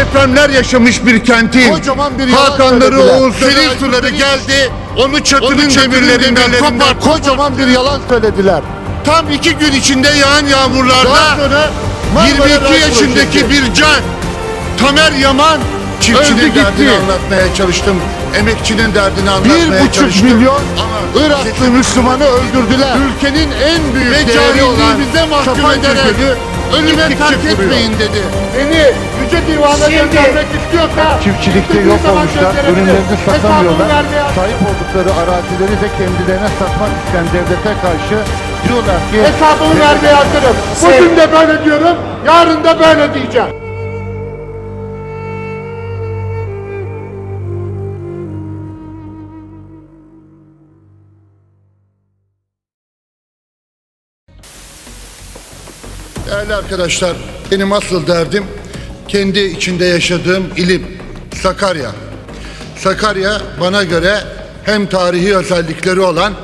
depremler yaşamış bir kentin Kocaman bir yalan Hakanları, söylediler. Oğuzları, suları geldi. Onu çatının Onun demirlerinden kopar kocaman bir yalan söylediler. Tam iki gün içinde yağan yağmurlarda sonra Marmara 22 Ray yaşındaki bir can Tamer Yaman çiftçinin Öldü gitti. derdini anlatmaya çalıştım. Emekçinin derdini bir anlatmaya buçuk çalıştım. milyon Ama Iraklı Müslümanı öldürdüler. ülkenin en büyük Ve değeri olan cahilliğimize mahkum ederek ölüme terk etmeyin dedi. Beni Yüce Divan'a göndermek istiyorsa Çiftçilikte yok olmuşlar, ürünlerini satamıyorlar. Sahip oldukları arazileri de kendilerine satmak isteyen devlete karşı diyorlar ki Hesabını vermeye hazırım. Bugün de böyle diyorum, yarın da böyle diyeceğim. Değerli arkadaşlar, benim asıl derdim kendi içinde yaşadığım ilim, Sakarya. Sakarya bana göre hem tarihi özellikleri olan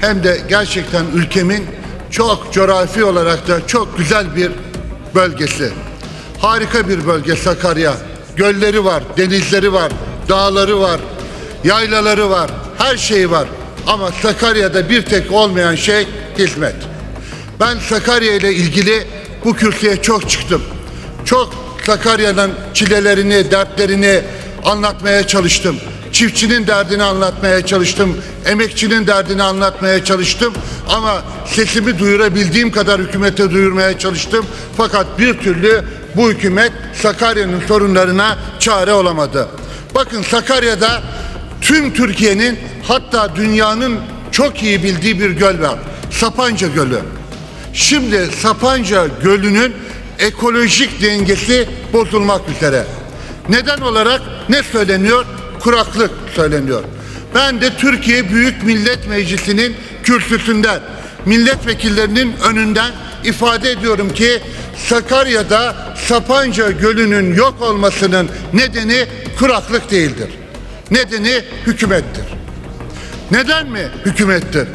hem de gerçekten ülkemin çok coğrafi olarak da çok güzel bir bölgesi. Harika bir bölge Sakarya. Gölleri var, denizleri var, dağları var, yaylaları var, her şeyi var. Ama Sakarya'da bir tek olmayan şey hizmet. Ben Sakarya ile ilgili bu kürsüye çok çıktım. Çok Sakarya'nın çilelerini, dertlerini anlatmaya çalıştım. Çiftçinin derdini anlatmaya çalıştım. Emekçinin derdini anlatmaya çalıştım. Ama sesimi duyurabildiğim kadar hükümete duyurmaya çalıştım. Fakat bir türlü bu hükümet Sakarya'nın sorunlarına çare olamadı. Bakın Sakarya'da tüm Türkiye'nin hatta dünyanın çok iyi bildiği bir göl var. Sapanca Gölü. Şimdi Sapanca Gölü'nün ekolojik dengesi bozulmak üzere. Neden olarak ne söyleniyor? Kuraklık söyleniyor. Ben de Türkiye Büyük Millet Meclisi'nin kürsüsünden, milletvekillerinin önünden ifade ediyorum ki Sakarya'da Sapanca Gölü'nün yok olmasının nedeni kuraklık değildir. Nedeni hükümettir. Neden mi hükümettir?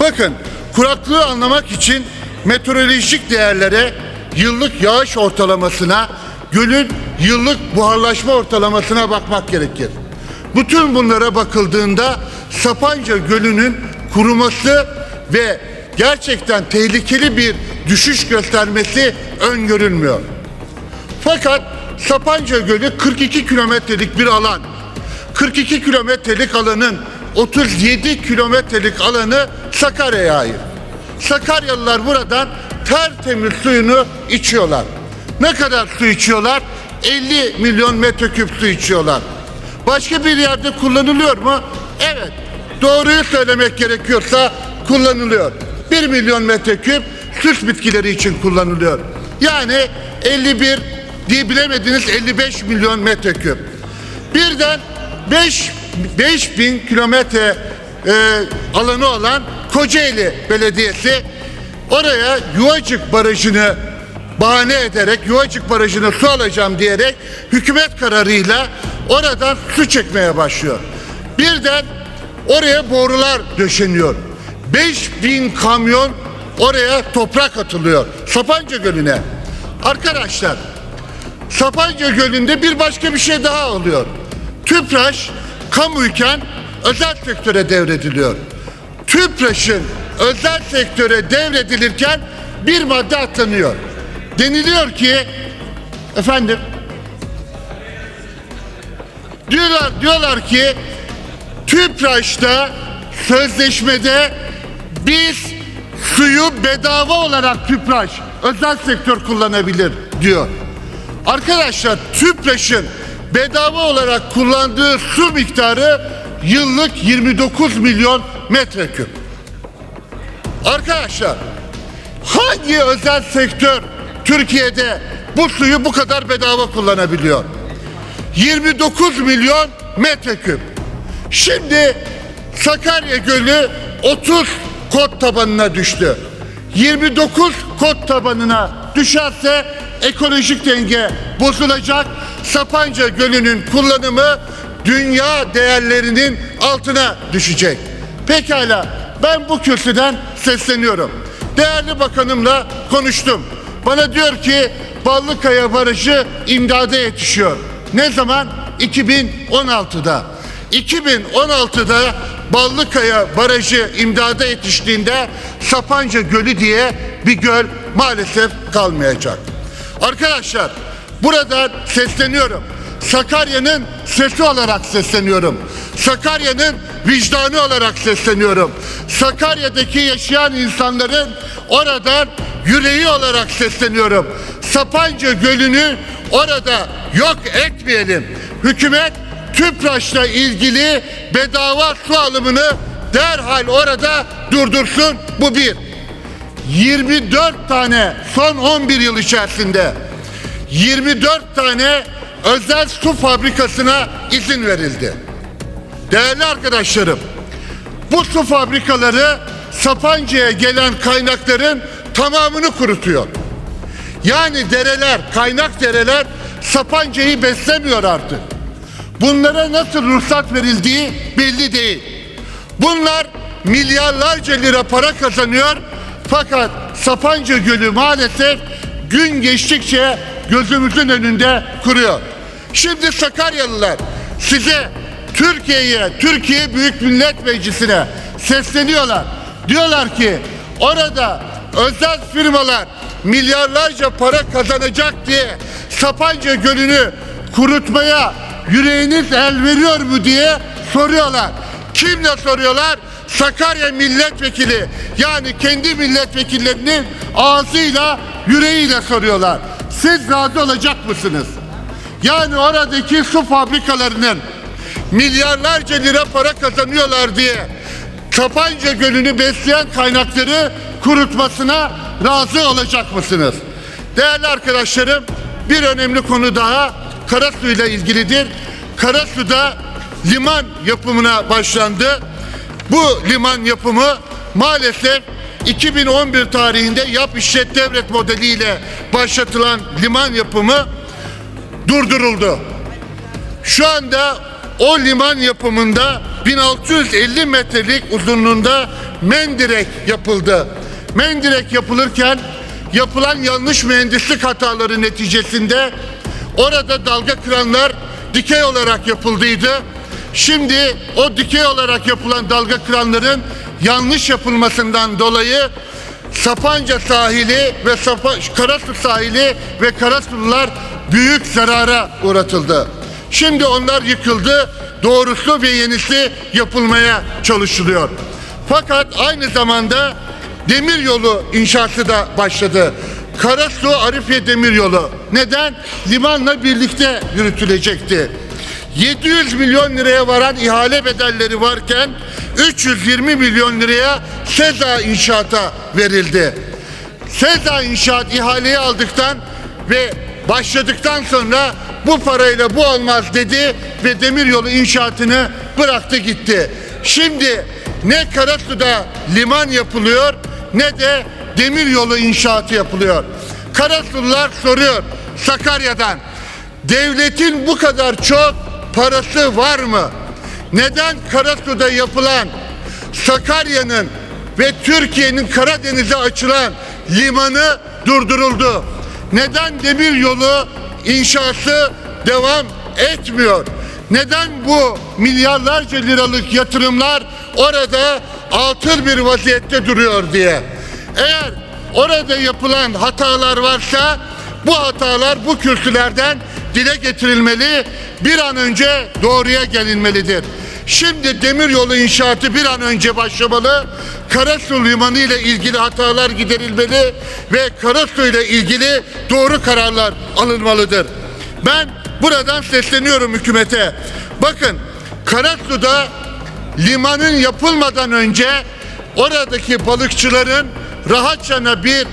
Bakın kuraklığı anlamak için meteorolojik değerlere, yıllık yağış ortalamasına, gölün yıllık buharlaşma ortalamasına bakmak gerekir. Bütün bunlara bakıldığında Sapanca Gölü'nün kuruması ve gerçekten tehlikeli bir düşüş göstermesi öngörülmüyor. Fakat Sapanca Gölü 42 kilometrelik bir alan. 42 kilometrelik alanın 37 kilometrelik alanı Sakarya'ya ait. Sakaryalılar buradan tertemiz suyunu içiyorlar. Ne kadar su içiyorlar? 50 milyon metreküp su içiyorlar. Başka bir yerde kullanılıyor mu? Evet. Doğruyu söylemek gerekiyorsa kullanılıyor. 1 milyon metreküp süs bitkileri için kullanılıyor. Yani 51 diye bilemediniz 55 milyon metreküp. Birden 5 5000 kilometre e, alanı olan Kocaeli Belediyesi oraya Yuvacık Barajı'nı bahane ederek Yuvacık Barajı'na su alacağım diyerek hükümet kararıyla oradan su çekmeye başlıyor. Birden oraya borular döşeniyor. 5000 kamyon oraya toprak atılıyor. Sapanca Gölü'ne. Arkadaşlar Sapanca Gölü'nde bir başka bir şey daha oluyor. TÜPRAŞ kamuyken özel sektöre devrediliyor. TÜPRAŞ'ın özel sektöre devredilirken bir madde atlanıyor. Deniliyor ki efendim diyorlar diyorlar ki TÜPRAŞ'ta sözleşmede biz suyu bedava olarak TÜPRAŞ özel sektör kullanabilir diyor. Arkadaşlar TÜPRAŞ'ın bedava olarak kullandığı su miktarı yıllık 29 milyon metreküp. Arkadaşlar hangi özel sektör Türkiye'de bu suyu bu kadar bedava kullanabiliyor? 29 milyon metreküp. Şimdi Sakarya Gölü 30 kod tabanına düştü. 29 kod tabanına düşerse ekolojik denge bozulacak. Sapanca Gölü'nün kullanımı dünya değerlerinin altına düşecek. Pekala ben bu kürsüden sesleniyorum. Değerli bakanımla konuştum. Bana diyor ki Ballıkaya Barajı imdada yetişiyor. Ne zaman? 2016'da. 2016'da Ballıkaya Barajı imdada yetiştiğinde Sapanca Gölü diye bir göl maalesef kalmayacak. Arkadaşlar buradan sesleniyorum. Sakarya'nın sesi olarak sesleniyorum. Sakarya'nın vicdanı olarak sesleniyorum. Sakarya'daki yaşayan insanların oradan yüreği olarak sesleniyorum. Sapanca Gölü'nü orada yok etmeyelim. Hükümet TÜPRAŞ'la ilgili bedava su alımını derhal orada durdursun. Bu bir. 24 tane son 11 yıl içerisinde 24 tane özel su fabrikasına izin verildi. Değerli arkadaşlarım, bu su fabrikaları Sapanca'ya gelen kaynakların tamamını kurutuyor. Yani dereler, kaynak dereler Sapanca'yı beslemiyor artık. Bunlara nasıl ruhsat verildiği belli değil. Bunlar milyarlarca lira para kazanıyor fakat Sapanca Gölü maalesef gün geçtikçe gözümüzün önünde kuruyor. Şimdi Sakaryalılar size Türkiye'ye, Türkiye Büyük Millet Meclisi'ne sesleniyorlar. Diyorlar ki orada özel firmalar milyarlarca para kazanacak diye Sapanca Gölü'nü kurutmaya yüreğiniz el veriyor mu diye soruyorlar. Kimle soruyorlar? Sakarya milletvekili yani kendi milletvekillerinin ağzıyla yüreğiyle soruyorlar. Siz razı olacak mısınız? Yani oradaki su fabrikalarının milyarlarca lira para kazanıyorlar diye Sapanca Gölü'nü besleyen kaynakları kurutmasına razı olacak mısınız? Değerli arkadaşlarım bir önemli konu daha Karasu ile ilgilidir. Karasu'da liman yapımına başlandı. Bu liman yapımı maalesef 2011 tarihinde yap işlet devlet modeliyle başlatılan liman yapımı durduruldu. Şu anda o liman yapımında 1650 metrelik uzunluğunda mendirek yapıldı. Mendirek yapılırken yapılan yanlış mühendislik hataları neticesinde orada dalga kıranlar dikey olarak yapıldıydı. Şimdi o dikey olarak yapılan dalga kıranların yanlış yapılmasından dolayı Sapanca sahili ve Sapa, Karasu sahili ve Karasulular büyük zarara uğratıldı. Şimdi onlar yıkıldı. Doğrusu ve yenisi yapılmaya çalışılıyor. Fakat aynı zamanda demir yolu inşaatı da başladı. Karasu Arifiye demir yolu. Neden? Limanla birlikte yürütülecekti. 700 milyon liraya varan ihale bedelleri varken 320 milyon liraya Seza inşaata verildi. Seza inşaat ihaleyi aldıktan ve başladıktan sonra bu parayla bu olmaz dedi ve demiryolu inşaatını bıraktı gitti. Şimdi ne Karasu'da liman yapılıyor ne de demiryolu inşaatı yapılıyor. Karasulular soruyor Sakarya'dan devletin bu kadar çok parası var mı? Neden Karasu'da yapılan Sakarya'nın ve Türkiye'nin Karadeniz'e açılan limanı durduruldu? Neden demir yolu inşası devam etmiyor? Neden bu milyarlarca liralık yatırımlar orada altın bir vaziyette duruyor diye? Eğer orada yapılan hatalar varsa bu hatalar bu kürsülerden dile getirilmeli, bir an önce doğruya gelinmelidir. Şimdi demiryolu inşaatı bir an önce başlamalı, Karasu Limanı ile ilgili hatalar giderilmeli ve Karasu ile ilgili doğru kararlar alınmalıdır. Ben buradan sesleniyorum hükümete. Bakın Karasu'da limanın yapılmadan önce oradaki balıkçıların rahatçana bir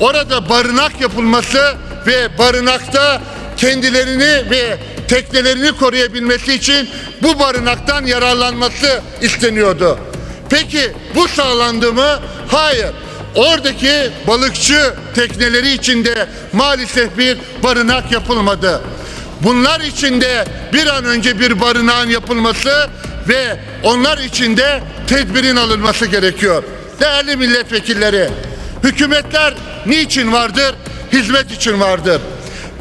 orada barınak yapılması ve barınakta kendilerini ve teknelerini koruyabilmesi için bu barınaktan yararlanması isteniyordu. Peki bu sağlandı mı? Hayır. Oradaki balıkçı tekneleri içinde maalesef bir barınak yapılmadı. Bunlar içinde bir an önce bir barınağın yapılması ve onlar içinde tedbirin alınması gerekiyor. Değerli milletvekilleri, hükümetler niçin vardır? Hizmet için vardır.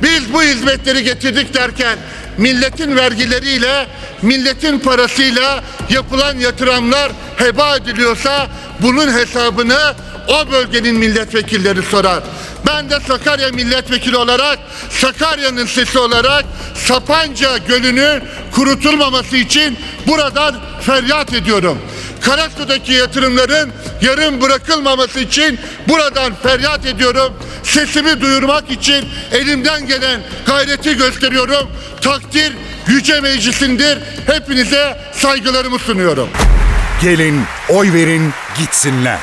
Biz bu hizmetleri getirdik derken milletin vergileriyle, milletin parasıyla yapılan yatırımlar heba ediliyorsa bunun hesabını o bölgenin milletvekilleri sorar. Ben de Sakarya milletvekili olarak, Sakarya'nın sesi olarak Sapanca Gölü'nün kurutulmaması için buradan feryat ediyorum. Karasu'daki yatırımların yarım bırakılmaması için buradan feryat ediyorum. Sesimi duyurmak için elimden gelen gayreti gösteriyorum. Takdir Yüce Meclisindir. Hepinize saygılarımı sunuyorum. Gelin oy verin gitsinler.